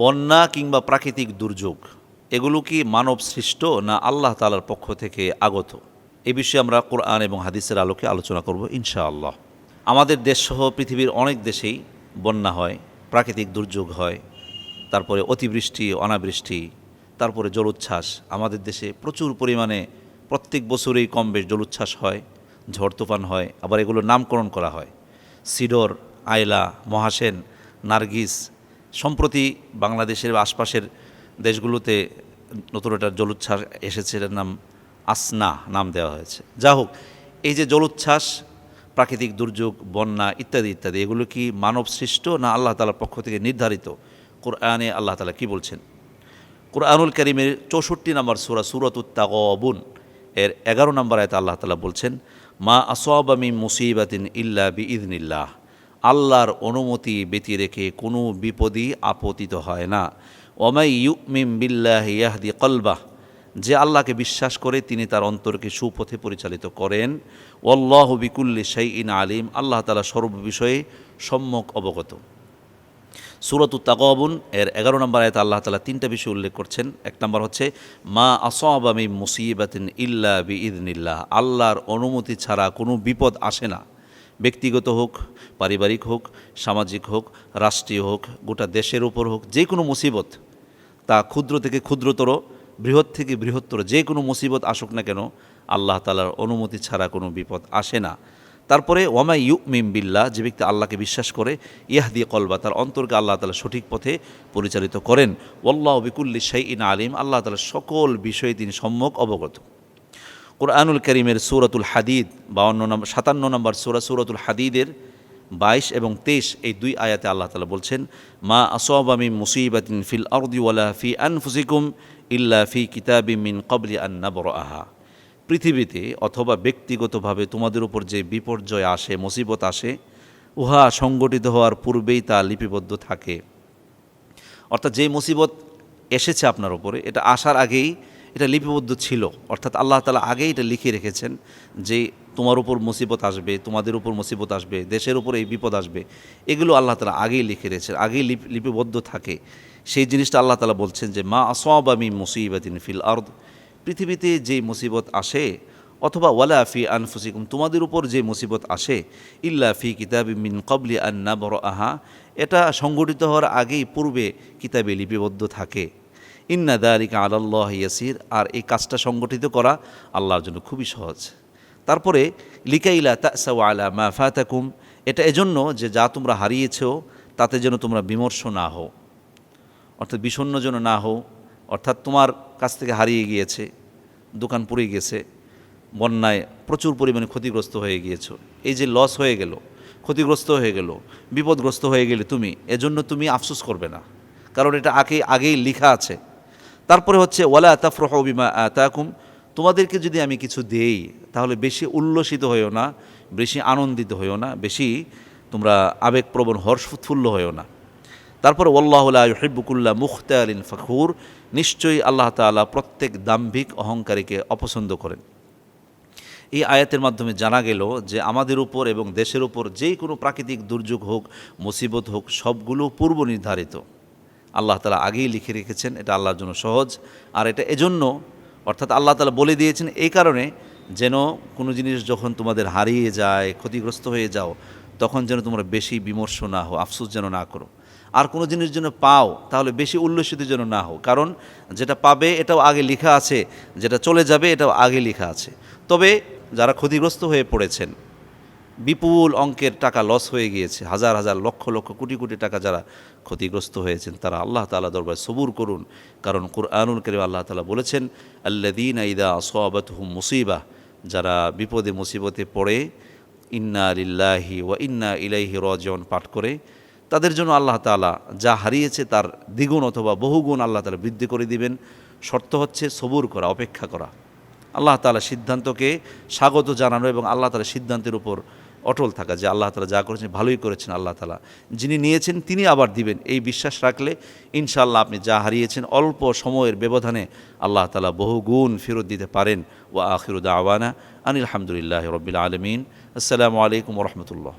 বন্যা কিংবা প্রাকৃতিক দুর্যোগ, এগুলো কি মানব সৃষ্ট না আল্লাহ তালার পক্ষ থেকে আগত? এ বিষয়ে আমরা কোরআন এবং হাদিসের আলোকে আলোচনা করব ইনশাআল্লাহ। আমাদের দেশসহ পৃথিবীর অনেক দেশেই বন্যা হয়, প্রাকৃতিক দুর্যোগ হয়, তারপরে অতিবৃষ্টি, অনাবৃষ্টি, তারপরে জলোচ্ছ্বাস। আমাদের দেশে প্রচুর পরিমাণে প্রত্যেক বছরেই কম বেশ জলোচ্ছ্বাস হয়, ঝড় তুফান হয়, আবার এগুলোর নামকরণ করা হয়। সিডর আয়লা মহাসেন, নার্গিস সম্প্রতি বাংলাদেশের আশপাশের দেশগুলোতে নতুন একটা জলোচ্ছ্বাস এসেছে, এটার নাম আসনা নাম দেওয়া হয়েছে। যা হোক, এই যে জলোচ্ছ্বাস, প্রাকৃতিক দুর্যোগ, বন্যা ইত্যাদি ইত্যাদি, এগুলো কি মানব সৃষ্ট না আল্লাহ তালার পক্ষ থেকে নির্ধারিত? কোরআনে আল্লাহ তালা কি বলছেন? কোরআনুল করিমের চৌষট্টি নম্বর সুরা সুরত উত্তাগবুন এর এগারো নম্বর আয়তে আল্লাহ তালা বলছেন, মা আসবামি মুসিবাতিন ইল্লা বি ইদনিল্লাহ আল্লাহর অনুমতি ব্যতি রেখে কোনো বিপদই আপতিত হয় না। ওমাই ইউমিম বিল্লাহ ইয়াহদি কলবাহ, যে আল্লাহকে বিশ্বাস করে তিনি তার অন্তরকে সুপথে পরিচালিত করেন। ওল্লাহ বিকুল্লি ইন আলিম, আল্লাহ তালা সর্ববিষয়ে সম্যক অবগত। সুরত তাকবুন এর এগারো নম্বর আয়তে আল্লাহ তালা তিনটা বিষয় উল্লেখ করছেন। এক নম্বর হচ্ছে, মা আসবামি মুসিবাতিন ইল্লা বি ইদনিল্লাহ আল্লাহর অনুমতি ছাড়া কোনো বিপদ আসে না। ব্যক্তিগত হোক, পারিবারিক হোক, সামাজিক হোক, রাষ্ট্রীয় হোক, গোটা দেশের উপর হোক, যে কোনো মুসিবত, তা ক্ষুদ্র থেকে ক্ষুদ্রতর, বৃহৎ থেকে বৃহত্তর, যে কোনো মুসিবত আসুক না কেন, আল্লাহ তালার অনুমতি ছাড়া কোনো বিপদ আসে না। তারপরে, ওয়ামা মিম বিল্লাহ, যে ব্যক্তি আল্লাহকে বিশ্বাস করে ইয়াহ দিয়ে কলবা, তার অন্তরকে আল্লাহ তালা সঠিক পথে পরিচালিত করেন। ওল্লাহ বিকুল্লি শাই ইন আলিম, আল্লাহ তালা সকল বিষয়ে তিনি সম্যক অবগত। কোরআনুল করিমের সুরতুল হাদিদ বাউন্ন নম্বর সাতান্ন নম্বর সুরা সুরতুল হাদিদের বাইশ এবং তেইশ, এই দুই আয়াতে আল্লাহ তালা বলছেন, মা আসবামি মুসিবাতিন ফিল আরদিওয়ালা ফি আনফুসিকুম ইল্লা ফি কিতাবি মিন কবলি আন্নাবর আহা পৃথিবীতে অথবা ব্যক্তিগতভাবে তোমাদের উপর যে বিপর্যয় আসে, মুসিবত আসে, উহা সংগঠিত হওয়ার পূর্বেই তা লিপিবদ্ধ থাকে। অর্থাৎ যে মুসিবত এসেছে আপনার উপরে, এটা আসার আগেই এটা লিপিবদ্ধ ছিল। অর্থাৎ আল্লাহ তালা আগেই এটা লিখে রেখেছেন যে তোমার উপর মুসিবত আসবে, তোমাদের উপর মুসিবত আসবে, দেশের উপর এই বিপদ আসবে। এগুলো আল্লাহ তালা আগেই লিখে রেখেছেন, আগেই লিপিবদ্ধ থাকে। সেই জিনিসটা আল্লাহ তালা বলছেন যে, মা আসবামি মুসিবাতিন ফিল আর্দ। পৃথিবীতে যে মুসিবত আসে, অথবা ওয়ালা ফি আনফুসিকুম, তোমাদের উপর যে মুসিবত আসে, ইল্লা ফি কিতাবি মিন কবলি আন্না বড় আহা এটা সংগঠিত হওয়ার আগেই পূর্বে কিতাবে লিপিবদ্ধ থাকে। ইন্না দালিকা আল্লাহ ইয়াসির আর এই কাজটা সংগঠিত করা আল্লাহর জন্য খুবই সহজ। তারপরে লিকাইলা তাসাউ আলা মা ফাতাকুম এটা এজন্য যে যা তোমরা হারিয়েছ, তাতে যেন তোমরা বিমর্ষ না হও। অর্থাৎ বিষণ্ন যেন না হও। অর্থাৎ তোমার কাছ থেকে হারিয়ে গিয়েছে, দোকান পুড়ে গেছে, বন্যায় প্রচুর পরিমাণে ক্ষতিগ্রস্ত হয়ে গিয়েছ। এই যে লস হয়ে গেল, ক্ষতিগ্রস্ত হয়ে গেল, বিপদগ্রস্ত হয়ে গেলে তুমি, এজন্য তুমি আফসোস করবে না। কারণ এটা আগে, আগেই লিখা আছে। তারপরে হচ্ছে, ওয়ালা তাফরহ বিমা আতাকুম তোমাদেরকে যদি আমি কিছু দেই, তাহলে বেশি উল্লসিত হইও না, বেশি আনন্দিত হইও না, বেশি তোমরা আবেগপ্রবণ হর্ষোৎফুল্ল হইও না। তারপর ওল্লাহুল্লাহ হিব্বুকুল্লাহ মুখতে আলিন ফখুর নিশ্চয়ই আল্লাহ তালা প্রত্যেক দাম্ভিক অহংকারীকে অপছন্দ করেন। এই আয়াতের মাধ্যমে জানা গেল যে, আমাদের উপর এবং দেশের উপর যেই কোনো প্রাকৃতিক দুর্যোগ হোক, মুসিবত হোক, সবগুলো পূর্ব নির্ধারিত আল্লাহ তালা আগেই লিখে রেখেছেন, এটা আল্লাহর জন্য সহজ। আর এটা এজন্য, অর্থাৎ আল্লাহ তালা বলে দিয়েছেন এই কারণে যেন কোনো জিনিস যখন তোমাদের হারিয়ে যায়, ক্ষতিগ্রস্ত হয়ে যাও, তখন যেন তোমরা বেশি বিমর্ষ না হও, আফসোস যেন না করো। আর কোনো জিনিস যেন পাও, তাহলে বেশি উল্লসিত যেন না হও। কারণ যেটা পাবে, এটাও আগে লেখা আছে, যেটা চলে যাবে, এটাও আগে লেখা আছে। তবে যারা ক্ষতিগ্রস্ত হয়ে পড়েছেন বিপুল অঙ্কের টাকা লস হয়ে গিয়েছে। হাজার হাজার, লক্ষ লক্ষ, কোটি কোটি টাকা যারা ক্ষতিগ্রস্ত হয়েছেন, তারা আল্লাহ তালা দরবার সবুর করুন। কারণ কুরআনুল করিম আল্লাহ তালা বলেছেন আল্লাদিন আইদা সোয়াবত হুম মুসিবা যারা বিপদে, মুসিবতে পড়ে, ইন্না লিল্লাহি ওয়া ইন্না ইলাইহি রজন পাঠ করে, তাদের জন্য আল্লাহ তালা যা হারিয়েছে তার দ্বিগুণ অথবা বহুগুণ আল্লাহ তালা বৃদ্ধি করে দিবেন। শর্ত হচ্ছে সবুর করা, অপেক্ষা করা। আল্লাহ তালা সিদ্ধান্তকে স্বাগত জানানো এবং আল্লাহ তালা সিদ্ধান্তের উপর অটল থাকা যে আল্লাহ তালা যা করেছেন ভালোই করেছেন আল্লাহ তালা। যিনি নিয়েছেন তিনি আবার দিবেন। এই বিশ্বাস রাখলে ইনশাআল্লাহ আপনি যা হারিয়েছেন অল্প সময়ের ব্যবধানে আল্লাহ তালা বহু গুণ ফেরত দিতে পারেন। ও আখিরুদ্দা আওয়ানা আনিল আলহামদুলিল্লাহ রবিল আলমিন। আসসালামু আলাইকুম রহমতুল্লাহ।